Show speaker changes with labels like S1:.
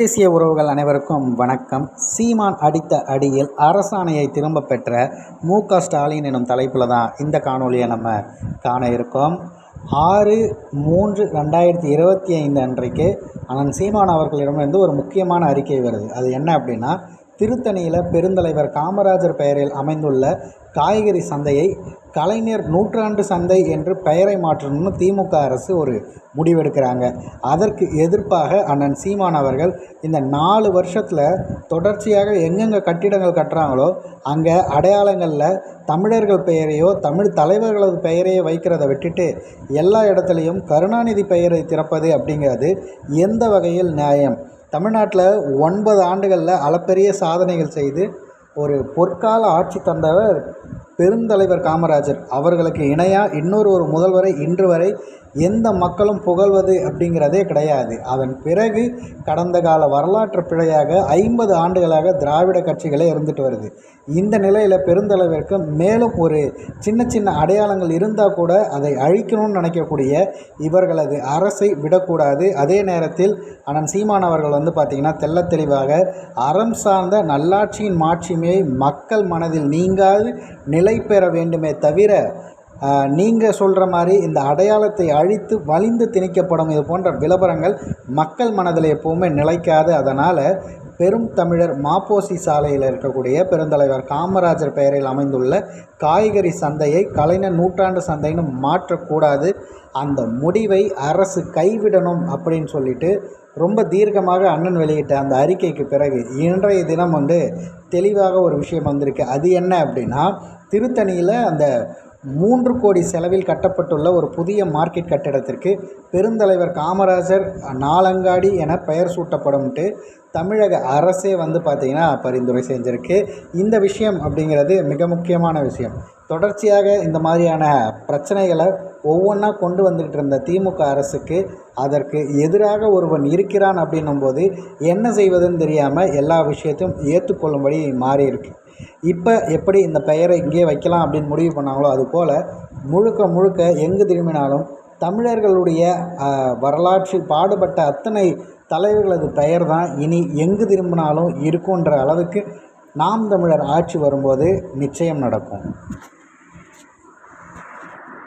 S1: தேசிய உறவுகள் அனைவருக்கும் வணக்கம். சீமான் அடித்த அடியில் அரசாணையை திரும்ப பெற்ற மு க ஸ்டாலின் எனும் தலைப்பில் தான் இந்த காணொலியை நம்ம காண இருக்கோம். ஆறு மூன்று ரெண்டாயிரத்தி இருபத்தி ஐந்து அன்றைக்கு அண்ணன் சீமான் அவர்களிடமிருந்து ஒரு முக்கியமான அறிக்கை வருது. அது என்ன அப்படின்னா திருத்தணியில் பெருந்தலைவர் காமராஜர் பெயரில் அமைந்துள்ள காய்கறி சந்தையை கலைஞர் நூற்றாண்டு சந்தை என்று பெயரை மாற்றணும்னு திமுக அரசு ஒரு முடிவெடுக்கிறாங்க. அதற்கு எதிர்ப்பாக அண்ணன் சீமான் அவர்கள் இந்த நாலு வருஷத்தில் தொடர்ச்சியாக எங்கெங்கே கட்டிடங்கள் கட்டுறாங்களோ அங்கே அடையாளங்களில் தமிழர்கள் பெயரையோ தமிழ் தலைவர்களது பெயரையோ வைக்கிறத விட்டுட்டு எல்லா இடத்துலையும் கருணாநிதி பெயரை திறப்பது அப்படிங்கிறது எந்த வகையில் நியாயம்? தமிழ்நாட்டில் ஒன்பது ஆண்டுகளில் அளப்பெரிய சாதனைகள் செய்து ஒரு பொற்கால ஆட்சி தந்தவர் பெருந்தலைவர் காமராஜர். அவர்களுக்கு இணையாக இன்னொரு ஒரு முதல்வரை இன்று வரை எந்த மக்களும் புகழ்வது அப்படிங்கிறதே கிடையாது. அதன் பிறகு கடந்த கால வரலாற்று பிழையாக ஐம்பது ஆண்டுகளாக திராவிட கட்சிகளே இருந்துட்டு வருது. இந்த நிலையில் பெருந்தளவிற்கு மேலும் ஒரு சின்ன சின்ன அடையாளங்கள் இருந்தால் கூட அதை அழிக்கணும்னு நினைக்கக்கூடிய இவர்களது அரசை விடக்கூடாது. அதே நேரத்தில் அண்ணன் சீமான் அவர்கள் வந்து பார்த்திங்கன்னா தெல்ல தெளிவாக அறம் சார்ந்த நல்லாட்சியின் மாட்சிமையை மக்கள் மனதில் நீங்காது நிலை பெற வேண்டுமே தவிர நீங்கள் சொல்கிற மாதிரி இந்த அடையாளத்தை அழித்து வலிந்து திணிக்கப்படும் இது போன்ற விளம்பரங்கள் மக்கள் மனதில் எப்போவுமே நிலைக்காது. அதனால் பெரும் தமிழர் மாப்போசி சாலையில் இருக்கக்கூடிய பெருந்தலைவர் காமராஜர் பெயரில் அமைந்துள்ள காய்கறி சந்தையை கலைஞர் நூற்றாண்டு சந்தைன்னு மாற்றக்கூடாது. அந்த முடிவை அரசு கைவிடணும் அப்படின்னு சொல்லிட்டு ரொம்ப தீர்க்கமாக அண்ணன் வெளியிட்ட அந்த அறிக்கைக்கு பிறகு இன்றைய தினம் வந்து தெளிவாக ஒரு விஷயம் வந்திருக்கு. அது என்ன அப்படின்னா திருத்தணியில் அந்த மூன்று கோடி செலவில் கட்டப்பட்டுள்ள ஒரு புதிய மார்க்கெட் கட்டிடத்திற்கு பெருந்தலைவர் காமராஜர் நாலங்காடி என பெயர் சூட்டப்படும்ட்டு தமிழக அரசே வந்து பார்த்திங்கன்னா பரிந்துரை செஞ்சுருக்கு. இந்த விஷயம் அப்படிங்கிறது மிக முக்கியமான விஷயம். தொடர்ச்சியாக இந்த மாதிரியான பிரச்சனைகளை ஒவ்வொன்றா கொண்டு வந்துக்கிட்டு இருந்த திமுக அரசுக்கு அதற்கு எதிராக ஒருவன் இருக்கிறான் அப்படின்னும்போது என்ன செய்வதுன்னு தெரியாமல் எல்லா விஷயத்தையும் ஏற்றுக்கொள்ளும்படி மாறி இருக்கு இப்போ எப்படி இந்த பெயரை இங்கே வைக்கலாம் அப்படின்னு முடிவு பண்ணாங்களோ அதுபோல் முழுக்க முழுக்க எங்கு திரும்பினாலும் தமிழர்களுடைய வரலாற்றில் பாடுபட்ட அத்தனை தலைவர்களது பெயர் தான் இனி எங்கு திரும்பினாலும் இருக்குன்ற அளவுக்கு நாம் தமிழர் ஆட்சி வரும்போது நிச்சயம் நடக்கும்.